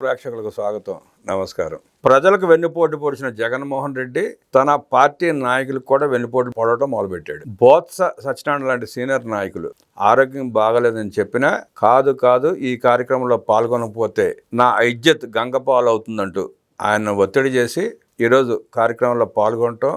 ప్రేక్షకులకు స్వాగతం. నమస్కారం. ప్రజలకు వెన్నుపోటు పొడిచిన జగన్మోహన్ రెడ్డి తన పార్టీ నాయకులకు కూడా వెన్నుపోటు పొడవడం మొదలుపెట్టాడు. బోత్స సత్యనారాయణ లాంటి సీనియర్ నాయకులు ఆరోగ్యం బాగలేదని చెప్పినా కాదు కాదు ఈ కార్యక్రమంలో పాల్గొనకపోతే నా ఇజ్జత్ గంగపాలు అవుతుందంటూ ఆయన ఒత్తిడి చేసి ఈరోజు కార్యక్రమంలో పాల్గొనటం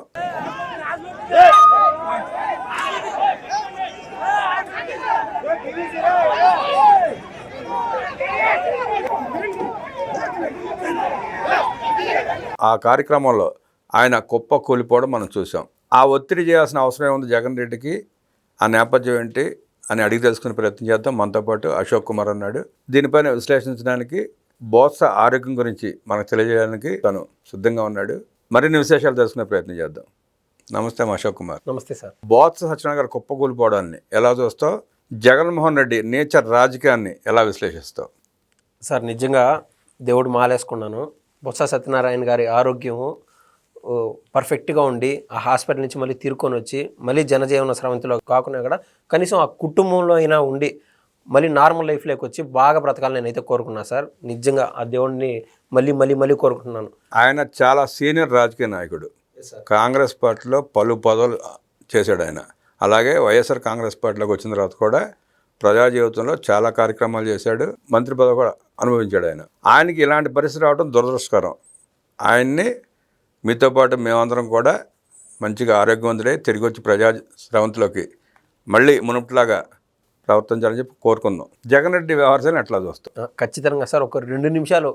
ఆ కార్యక్రమంలో ఆయన కుప్ప కూలిపోవడం మనం చూసాం ఆ ఒత్తిడి చేయాల్సిన అవసరం ఏముంది జగన్ రెడ్డికి? ఆ నేపథ్యం ఏంటి? అని అడిగి తెలుసుకునే ప్రయత్నం చేద్దాం. మనతో పాటు అశోక్ కుమార్ అన్నాడు. దీనిపైన విశ్లేషించడానికి బోత్స ఆరోగ్యం గురించి మనకు తెలియజేయడానికి తను సిద్ధంగా ఉన్నాడు. మరిన్ని విశేషాలు తెలుసుకునే ప్రయత్నం చేద్దాం. నమస్తే అశోక్ కుమార్. నమస్తే సార్. బోత్స సత్యనారాయణ గారు కుప్పకూలిపోవడాన్ని ఎలా చూస్తావు? జగన్మోహన్ రెడ్డి నేచర్ రాజకీయాన్ని ఎలా విశ్లేషిస్తావు? సార్ నిజంగా దేవుడు మాలేసుకున్నాను. బొత్స సత్యనారాయణ గారి ఆరోగ్యం పర్ఫెక్ట్గా ఉండి ఆ హాస్పిటల్ నుంచి మళ్ళీ తీరుకొని వచ్చి మళ్ళీ జనజీవన స్రవంతిలో కాకుండా కూడా కనీసం ఆ కుటుంబంలో అయినా ఉండి మళ్ళీ నార్మల్ లైఫ్లోకి వచ్చి బాగా బ్రతకాలని నేనైతే కోరుకున్నా సార్. నిజంగా ఆ దేవుడిని మళ్ళీ మళ్ళీ మళ్ళీ కోరుకుంటున్నాను. ఆయన చాలా సీనియర్ రాజకీయ నాయకుడు. కాంగ్రెస్ పార్టీలో పలు పదవులు చేశాడు ఆయన. అలాగే వైఎస్ఆర్ కాంగ్రెస్ పార్టీలోకి వచ్చిన తర్వాత కూడా ప్రజా జీవితంలో చాలా కార్యక్రమాలు చేశాడు. మంత్రి పదవి కూడా అనుభవించాడు ఆయన. ఆయనకి ఇలాంటి పరిస్థితి రావడం దురదృష్టకరం. ఆయన్ని మీతో పాటు మేమందరం కూడా మంచిగా ఆరోగ్యవంతులై తిరిగి వచ్చి ప్రజా స్రవంతిలోకి మళ్ళీ మునుపట్లాగా ప్రవర్తించాలని చెప్పి కోరుకుందాం. జగన్ రెడ్డి వ్యవహారాన్ని ఎట్లా చూస్తాం ఖచ్చితంగా సార్ ఒక రెండు నిమిషాలు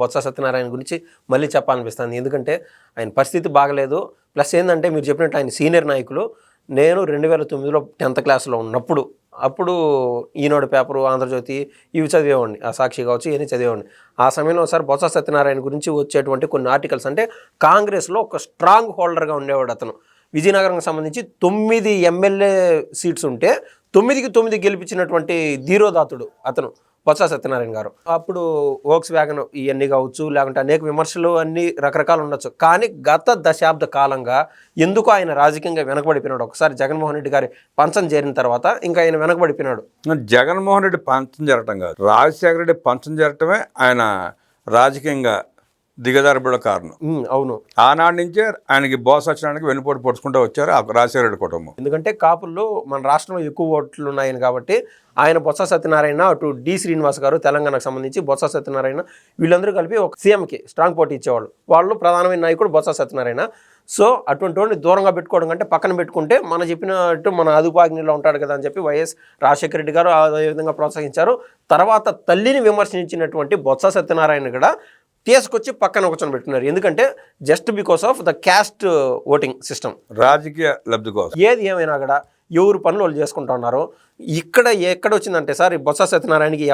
బొత్స సత్యనారాయణ గురించి మళ్ళీ చెప్పాలనిపిస్తుంది. ఎందుకంటే ఆయన పరిస్థితి బాగలేదు. ప్లస్ ఏంటంటే మీరు చెప్పినట్టు ఆయన సీనియర్ నాయకులు. నేను రెండు వేల తొమ్మిదిలో టెన్త్ క్లాస్లో ఉన్నప్పుడు అప్పుడు ఈనాడు పేపరు ఆంధ్రజ్యోతి ఇవి చదివేవాడిని. ఆ సాక్షి కావచ్చు ఇవన్నీ చదివేవాడిని. ఆ సమయంలో సార్ బొత్స సత్యనారాయణ గురించి వచ్చేటువంటి కొన్ని ఆర్టికల్స్ అంటే కాంగ్రెస్లో ఒక స్ట్రాంగ్ హోల్డర్గా ఉండేవాడు అతను. విజయనగరంకి సంబంధించి తొమ్మిది ఎమ్మెల్యే సీట్స్ ఉంటే తొమ్మిదికి తొమ్మిది గెలిపించినటువంటి ధీరోదాతుడు అతను. బొత్స సత్యనారాయణ గారు. అప్పుడు ఓక్స్ వ్యాగన్ ఇవన్నీ కావచ్చు లేకుంటే అనేక విమర్శలు అన్ని రకరకాలు ఉండొచ్చు. కానీ గత దశాబ్ద కాలంగా ఎందుకు ఆయన రాజకీయంగా వెనకబడిపోయినాడు? ఒకసారి జగన్మోహన్ రెడ్డి గారి పంచం చేరిన తర్వాత ఇంకా ఆయన వెనకబడిపోయినాడు. జగన్మోహన్ రెడ్డి పంచం జరగటం కాదు. రాజశేఖర రెడ్డి పంచం జరగటమే ఆయన రాజకీయంగా దిగజారబడ కారణం. అవును. ఆనాటి నుంచే ఆయనకి బోస్ వచ్చినానికి వెన్నుపోటు పొడుచుకుంటూ వచ్చారు ఆ రాజశేఖర కుటుంబం. ఎందుకంటే కాపుల్లో మన రాష్ట్రంలో ఎక్కువ ఓట్లు ఉన్నాయని కాబట్టి ఆయన బొత్స సత్యనారాయణ అటు డి శ్రీనివాస్ గారు తెలంగాణకు సంబంధించి బొత్స సత్యనారాయణ వీళ్ళందరూ కలిపి ఒక సీఎంకి స్ట్రాంగ్ పోటీ ఇచ్చేవాళ్ళు. వాళ్ళు ప్రధానమైన నాయకుడు బొత్స సత్యనారాయణ. సో అటువంటి వాడిని దూరంగా పెట్టుకోవడం కంటే పక్కన పెట్టుకుంటే మన చెప్పినట్టు మన అదుపాగ్నిలో ఉంటాడు కదా అని చెప్పి వైఎస్ రాజశేఖర రెడ్డి గారు అదే విధంగా ప్రోత్సహించారు. తర్వాత తల్లిని విమర్శించినటువంటి బొత్స సత్యనారాయణ కూడా తీసుకొచ్చి పక్కన కూర్చొని పెట్టున్నారు ఎందుకంటే just because of the caste voting system రాజకీయ లబ్ధి కోసం. ఏది ఏమైనా కూడా ఎవరు పనులు వాళ్ళు చేసుకుంటా ఉన్నారు ఇక్కడ ఎక్కడ వచ్చిందంటే సార్ ఈ బొత్స సత్యనారాయణకి ఈ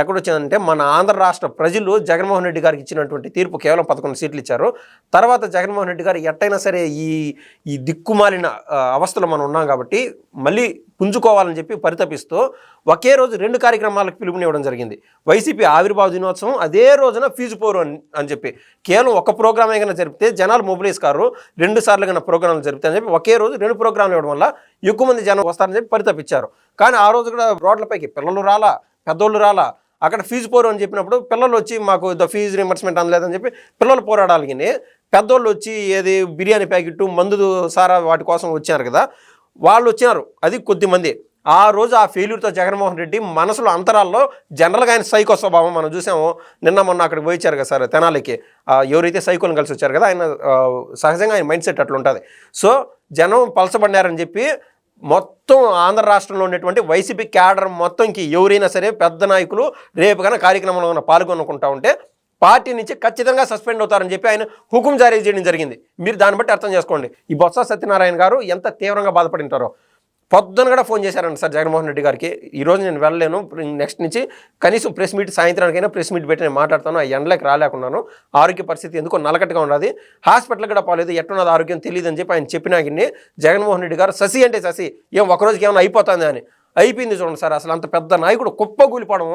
ఎక్కడొచ్చిందంటే మన ఆంధ్ర రాష్ట్ర ప్రజలు జగన్మోహన్ రెడ్డి గారికి ఇచ్చినటువంటి తీర్పు కేవలం పదకొండు సీట్లు ఇచ్చారు. తర్వాత జగన్మోహన్ రెడ్డి గారు ఎట్టయినా సరే ఈ ఈ దిక్కుమాలిన అవస్థలో మనం ఉన్నాం కాబట్టి మళ్ళీ పుంజుకోవాలని చెప్పి పరితపిస్తూ ఒకే రోజు రెండు కార్యక్రమాలకు పిలుపునివ్వడం జరిగింది. వైసీపీ ఆవిర్భావ దినోత్సవం అదే రోజున ఫీజు పోరు అని అని చెప్పి. కేవలం ఒక ప్రోగ్రామే కన్నా జరిపితే జనాలు మొబిలైజ్ కారు రెండు సార్లు కన్నా ప్రోగ్రాంలు జరిపితే అని చెప్పి ఒకే రోజు రెండు ప్రోగ్రాంలు ఇవ్వడం వల్ల ఎక్కువ మంది జనం వస్తారని చెప్పి పరితపించారు కానీ ఆ రోజు కూడా రోడ్లపైకి పిల్లలు రాలా పెద్దోళ్ళు రాలా అక్కడ ఫీజు పోరు అని చెప్పినప్పుడు పిల్లలు వచ్చి మాకు ద ఫీజు రిమర్స్మెంట్ అనలేదని చెప్పి పిల్లలు పోరాడాలి పెద్దోళ్ళు వచ్చి ఏది బిర్యానీ ప్యాకెట్ మందు సారా వాటి కోసం వచ్చారు కదా. వాళ్ళు వచ్చినారు అది కొద్ది మంది. ఆ రోజు ఆ ఫెయిల్యూర్తో జగన్మోహన్ రెడ్డి మనసులో అంతరాల్లో జనరల్గా ఆయన సైకో స్వభావం మనం చూసాము. నిన్న మొన్న అక్కడికి పోయిచ్చారు కదా సార్ తెనాలికి. ఎవరైతే సైకోలను కలిసి వచ్చారు కదా ఆయన సహజంగా ఆయన మైండ్ సెట్ అట్లా ఉంటుంది సో జనం పలసబడినారని చెప్పి మొత్తం ఆంధ్ర రాష్ట్రంలో ఉన్నటువంటి వైసీపీ క్యాడర్ మొత్తంకి ఎవరైనా సరే పెద్ద నాయకులు రేపు కన్నా కార్యక్రమంలో కన్నా పాల్గొనుకుంటా ఉంటే పార్టీ నుంచి ఖచ్చితంగా సస్పెండ్ అవుతారని చెప్పి ఆయన హుకుం జారీ చేయడం జరిగింది. మీరు దాన్ని బట్టి అర్థం చేసుకోండి. ఈ బొత్స సత్యనారాయణ గారు ఎంత తీవ్రంగా బాధపడింటారో పొద్దున కూడా ఫోన్ చేశారంట సార్ జగన్మోహన్ రెడ్డి గారికి. ఈ రోజు నేను వెళ్ళలేను. నెక్స్ట్ నుంచి కనీసం ప్రెస్ మీట్ సాయంత్రానికైనా ప్రెస్ మీట్ పెట్టి నేను మాట్లాడతాను. ఆ ఎండలకు రాలేకున్నాను. ఆరోగ్య పరిస్థితి ఎందుకో నలకట్టుగా ఉన్నది. హాస్పిటల్ కూడా పోలేదు. ఎట్టున్నది ఆరోగ్యం తెలియదు అని చెప్పి ఆయన చెప్పినా గిన్ని జగన్మోహన్ రెడ్డి గారు ససి అంటే ససి ఏం ఒక రోజుకి ఏమైనా అయిపోతుంది అని. అయిపోయింది చూడండి సార్. అసలు అంత పెద్ద నాయకుడు కుప్పగూలిపోవడం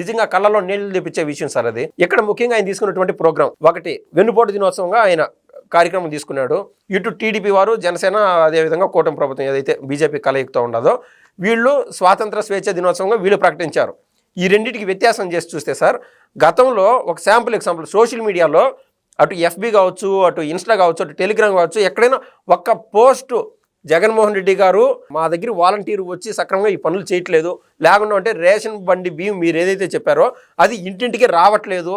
నిజంగా కళ్ళలో నీళ్ళు తెప్పించే విషయం సార్ అది. ఇక్కడ ముఖ్యంగా ఆయన తీసుకున్నటువంటి ప్రోగ్రాం. ఒకటి వెన్నుపోటు దినోత్సవంగా ఆయన కార్యక్రమం తీసుకున్నాడు. ఇటు టీడీపీ వారు జనసేన అదేవిధంగా కూటమి ప్రభుత్వం ఏదైతే బీజేపీ కలయికతో ఉండదో వీళ్ళు స్వాతంత్ర స్వేచ్ఛ దినోత్సవంగా వీళ్ళు ప్రకటించారు. ఈ రెండింటికి వ్యత్యాసం చేసి చూస్తే సార్ గతంలో ఒక శాంపుల్ ఎగ్జాంపుల్ సోషల్ మీడియాలో అటు ఎఫ్బి కావచ్చు అటు ఇన్స్టా కావచ్చు అటు టెలిగ్రామ్ కావచ్చు ఎక్కడైనా ఒక్క పోస్టు జగన్మోహన్ రెడ్డి గారు మా దగ్గర వాలంటీర్ వచ్చి సక్రమంగా ఈ పనులు చేయట్లేదు. లేకుండా అంటే రేషన్ బండి బియ్యం మీరు ఏదైతే చెప్పారో అది ఇంటింటికి రావట్లేదు.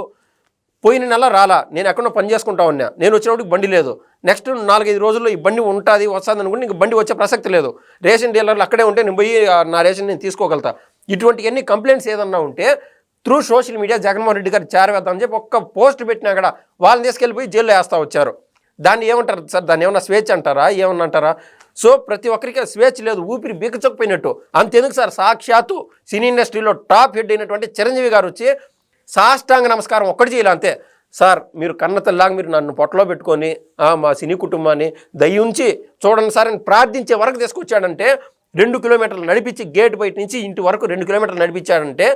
పోయిన నెల రాలా. నేను ఎక్కడో పని చేసుకుంటా ఉన్నా. నేను వచ్చినప్పుడు బండి లేదు. నెక్స్ట్ నాలుగైదు రోజుల్లో ఈ బండి ఉంటుంది వస్తుంది అనుకుంటే ఇంక బండి వచ్చే ప్రసక్తి లేదు. రేషన్ డీలర్లు అక్కడే ఉంటే నేను పోయి నా రేషన్ నేను తీసుకోగలుగుతా. ఇటువంటివన్నీ కంప్లైంట్స్ ఏదన్నా ఉంటే through social media Jaganmohan Reddy garu చేరవేద్దామని చెప్పి ఒక్క పోస్ట్ పెట్టినా కూడా వాళ్ళని తీసుకెళ్ళిపోయి జైల్లో వేస్తా వచ్చారు. దాన్ని ఏమంటారు సార్? దాన్ని ఏమన్నా స్వేచ్ఛ అంటారా? ఏమన్నా అంటారా? సో ప్రతి ఒక్కరికి స్వేచ్ఛ లేదు. ఊపిరి బీకచొక్కపోయినట్టు. అంతెందుకు సార్? సాక్షాత్తు సినీ ఇండస్ట్రీలో టాప్ హెడ్ అయినటువంటి చిరంజీవి గారు వచ్చి సాష్టాంగ నమస్కారం ఒక్కటి చేయాలి అంతే. సార్ మీరు కన్నతల్లాగా మీరు నన్ను పొట్టలో పెట్టుకొని మా సినీ కుటుంబాన్ని దయ్యుంచి చూడండి సార్ అని ప్రార్థించే వరకు తీసుకొచ్చాడంటే రెండు కిలోమీటర్లు నడిపించి గేట్ బయట నుంచి ఇంటి వరకు రెండు కిలోమీటర్లు నడిపించాడంటే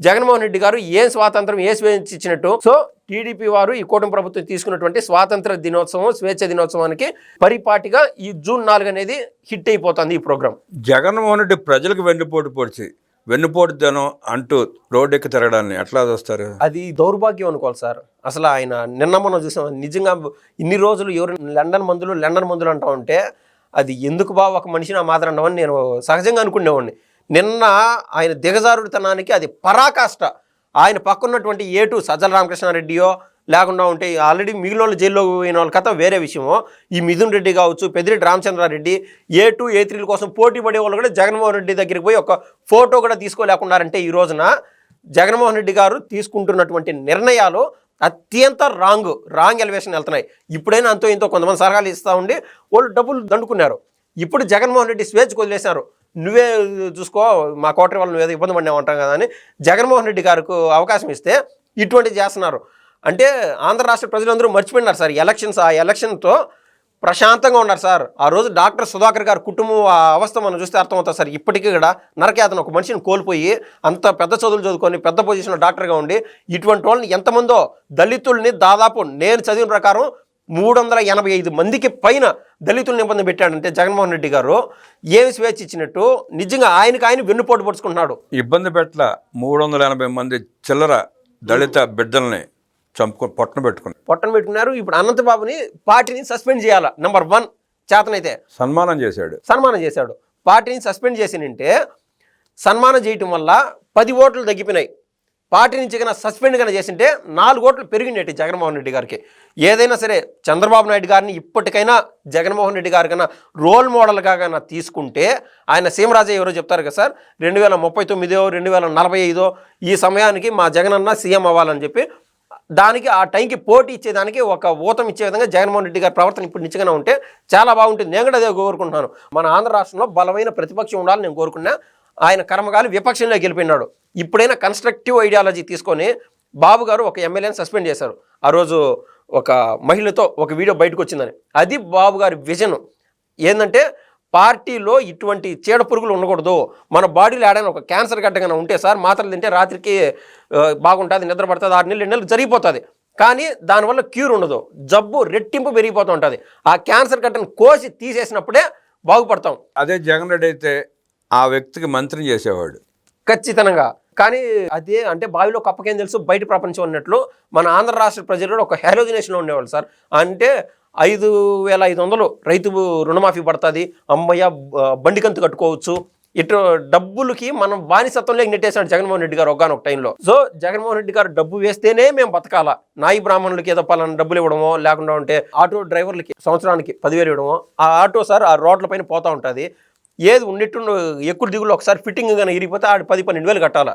జగన్మోహన్ రెడ్డి గారు ఏం స్వాతంత్రం ఏ స్వేచ్ఛ ఇచ్చినట్టు? సో టీడీపీ వారు ఈ కూటమి ప్రభుత్వం తీసుకున్నటువంటి స్వాతంత్ర దినోత్సవం స్వేచ్ఛ దినోత్సవానికి పరిపాటిగా ఈ జూన్ నాలుగు అనేది హిట్ అయిపోతుంది ఈ ప్రోగ్రాం. జగన్మోహన్ రెడ్డి ప్రజలకు వెన్నుపోటు పొడిచి వెన్నుపోటు జనం అంటూ రోడ్డెక్కి తిరగడాన్ని ఎట్లా చూస్తారు? అది దౌర్భాగ్యం అనుకోవాలి సార్. అసలు ఆయన నిన్న మనం చూసాం. నిజంగా ఇన్ని రోజులు ఎవరు లండన్ మందులు లండన్ మందులు అంటా ఉంటే అది ఎందుకు బా ఒక మనిషిని ఆ మాత్రం అంటామని నేను సహజంగా అనుకునేవాడిని. నిన్న ఆయన దిగజారుడితనానికి అది పరాకాష్ట. ఆయన పక్కన్నటువంటి ఏటు సజ్జల రామకృష్ణారెడ్డియో లేకుండా ఉంటే ఆల్రెడీ మిగిలిన వాళ్ళు జైల్లో పోయిన వాళ్ళ కథ వేరే విషయము. ఈ మిథున్ రెడ్డి కావచ్చు Peddireddy Ramachandra Reddy A two A త్రీల కోసం పోటీ పడే వాళ్ళు కూడా జగన్మోహన్ రెడ్డి దగ్గరికి పోయి ఒక ఫోటో కూడా తీసుకోలేకున్నారంటే ఈ రోజున జగన్మోహన్ రెడ్డి గారు తీసుకుంటున్నటువంటి నిర్ణయాలు అత్యంత రాంగ్ రాంగ్ ఎలివేషన్ వెళ్తున్నాయి. ఇప్పుడైనా అంతో ఇంతో కొంతమంది సలహాలు ఇస్తూ ఉండి వాళ్ళు డబ్బులు దండుకున్నారు. ఇప్పుడు జగన్మోహన్ రెడ్డి స్వేచ్ఛకు వదిలేశారు. నువ్వే చూసుకో మా కోటరి వాళ్ళు నువ్వేదో ఇబ్బంది పడినా ఉంటాం కదా అని జగన్మోహన్ రెడ్డి గారికి అవకాశం ఇస్తే ఇటువంటిది చేస్తున్నారు. అంటే ఆంధ్ర రాష్ట్ర ప్రజలందరూ మర్చిపోయినారు సార్. ఎలక్షన్స్ ఆ ఎలక్షన్తో ప్రశాంతంగా ఉన్నారు సార్. ఆ రోజు డాక్టర్ సుధాకర్ గారి కుటుంబం ఆ అవస్థ మనం చూస్తే అర్థమవుతుంది సార్. ఇప్పటికీ కూడా నరకేతను ఒక మనిషిని కోల్పోయి అంత పెద్ద చదువులు చదువుకొని పెద్ద పొజిషన్లో డాక్టర్గా ఉండి ఇటువంటి వాళ్ళని ఎంతమందో దళితుల్ని దాదాపు నేను చదివిన ప్రకారం మూడు వందల ఎనభై ఐదు మందికి పైన దళితులను ఇబ్బంది పెట్టాడంటే జగన్మోహన్ రెడ్డి గారు ఏమి స్వేచ్ఛ ఇచ్చినట్టు నిజంగా ఆయనకు ఆయన వెన్నుపోటు పడుచుకుంటున్నాడు. ఇబ్బంది పెట్టల మూడు వందల ఎనభై మంది చిల్లర దళిత బిడ్డల్ని చంపుకొని పొట్టన పెట్టుకుని పొట్టను పెట్టుకున్నారు. ఇప్పుడు అనంతబాబుని పార్టీని సస్పెండ్ చేయాలా? నెంబర్ వన్ చేతనైతే. సన్మానం చేశాడు. సన్మానం చేశాడు. పార్టీని సస్పెండ్ చేసినంటే సన్మానం చేయటం వల్ల పది ఓట్లు తగ్గిపోయినాయి. పార్టీ నుంచి కన్నా సస్పెండ్ కన్నా చేసింటే నాలుగు ఓట్లు పెరిగినట్టు జగన్మోహన్ రెడ్డి గారికి. ఏదైనా సరే చంద్రబాబు నాయుడు గారిని ఇప్పటికైనా జగన్మోహన్ రెడ్డి గారి కన్నా రోల్ మోడల్గా కన్నా తీసుకుంటే ఆయన సీమరాజయ్య ఎవరో చెప్తారు కదా సార్? రెండు వేల ముప్పై తొమ్మిదో రెండు వేల నలభై ఐదో ఈ సమయానికి మా జగనన్న సీఎం అవ్వాలని చెప్పి దానికి ఆ టైంకి పోటీ ఇచ్చేదానికి ఒక ఊతం ఇచ్చే విధంగా జగన్మోహన్ రెడ్డి గారి ప్రవర్తన ఇప్పుడు నిజంగానే ఉంటే చాలా బాగుంటుంది. నేను కూడా అదే కోరుకుంటున్నాను. మన ఆంధ్ర రాష్ట్రంలో బలమైన ప్రతిపక్షం ఉండాలని నేను కోరుకున్నా. ఆయన కర్మగాలి విపక్షంలో గెలిపినాడు ఇప్పుడైనా కన్స్ట్రక్టివ్ ఐడియాలజీ తీసుకొని బాబు గారు ఒక ఎమ్మెల్యేని సస్పెండ్ చేశారు. ఆ రోజు ఒక మహిళతో ఒక వీడియో బయటకు వచ్చిందని. అది బాబు గారి విజన్ ఏంటంటే పార్టీలో ఇటువంటి చీడ పురుగులు ఉండకూడదు. మన బాడీలో ఏడైనా ఒక క్యాన్సర్ గడ్డగా ఉంటే సార్ మాత్రలు తింటే రాత్రికి బాగుంటుంది నిద్ర పడుతుంది ఆరు నెలలు ఎన్ని నెలలు జరిగిపోతుంది. కానీ దానివల్ల క్యూర్ ఉండదు. జబ్బు రెట్టింపు పెరిగిపోతూ ఉంటుంది. ఆ క్యాన్సర్ గడ్డను కోసి తీసేసినప్పుడే బాగుపడతాం. అదే జగన్ రెడ్డి అయితే ఆ వ్యక్తికి మంత్రిని చేసేవాడు. ఖచ్చితంగా. కానీ అదే అంటే బావిలో కప్పకేం తెలుసు? బయట ప్రపంచం అన్నట్లు మన ఆంధ్ర రాష్ట్ర ప్రజలు కూడా ఒక హ్యాలోజినేషన్లో ఉండేవాళ్ళు సార్. అంటే ఐదు వేల ఐదు వందలు రైతు రుణమాఫీ పడుతుంది. అమ్మయ్య బండి కంతు కట్టుకోవచ్చు. ఇటు డబ్బులకి మనం బానిసత్వంలోకి నెట్టేశాడు జగన్మోహన్ రెడ్డి గారు ఒకగానొక టైంలో. సో జగన్మోహన్ రెడ్డి గారు డబ్బు వేస్తేనే మేము బతకాల. నాయి బ్రాహ్మణులకి ఏదో పలానా డబ్బులు ఇవ్వడమో లేకుండా ఉంటే ఆటో డ్రైవర్లకి సంవత్సరానికి పదివేలు ఇవ్వడమో ఆ ఆటో సార్ ఆ రోడ్ల పైన పోతూ ఉంటుంది. ఏది ఉన్నట్టు ఎక్కువ దిగులు ఒకసారి ఫిట్టింగ్ కానీ ఇరిగిపోతే ఆడు పది పన్నెండు వేలు కట్టాలా.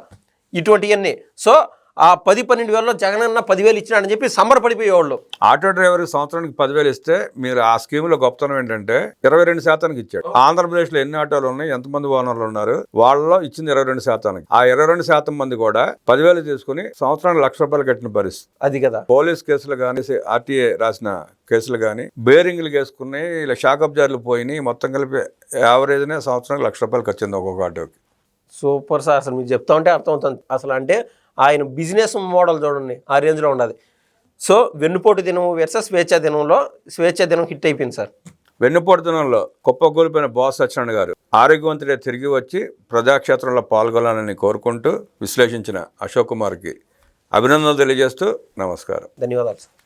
ఇటువంటివన్నీ సో ఆ పది పన్నెండు వేలలో జగనన్న పదివేలు ఇచ్చినాడని చెప్పి సంబరపడిపోయేవాళ్ళు. ఆటో డ్రైవర్ సంవత్సరానికి పదివేలు ఇస్తే మీరు ఆ స్కీమ్లో గొప్పతనం ఏంటంటే ఇరవై రెండు శాతానికి ఇచ్చాడు. ఆంధ్రప్రదేశ్లో ఎన్ని ఆటోలు ఉన్నాయి ఎంతమంది ఓనర్లు ఉన్నారు వాళ్ళలో ఇచ్చింది ఇరవై రెండు శాతానికి. ఆ ఇరవై రెండు శాతం మంది కూడా పదివేలు తీసుకుని సంవత్సరానికి లక్ష రూపాయలు కట్టిన పరిస్థితి. అది కదా. పోలీస్ కేసులు కానీ ఆర్టీఏ రాసిన కేసులు కానీ బేరింగ్లు వేసుకుని ఇలా షాక్ అబ్జార్లు పోయినాయి మొత్తం కలిపి యావరేజ్నే సంవత్సరానికి లక్ష రూపాయలు ఖర్చింది ఒక్కొక్క ఆటోకి. Super sir. అసలు మీరు చెప్తా ఉంటే అర్థమవుతుంది. అసలు అంటే ఆయన బిజినెస్ మోడల్ చూడండి ఆ రేంజ్లో ఉన్నది సో వెన్నుపోటు దినం వర్సెస్ స్వేచ్ఛ దినంలో స్వేచ్ఛ దినం హిట్ అయిపోయింది సార్. వెన్నుపడుతనంలో కుప్పకూలిపోయిన బాస్ సత్యనారాయణ గారు ఆరోగ్యవంతుడే తిరిగి వచ్చి ప్రజాక్షేత్రంలో పాల్గొనాలని కోరుకుంటూ విశ్లేషించిన అశోక్ కుమార్కి అభినందనలు తెలియజేస్తూ నమస్కారం. ధన్యవాదాలు సార్.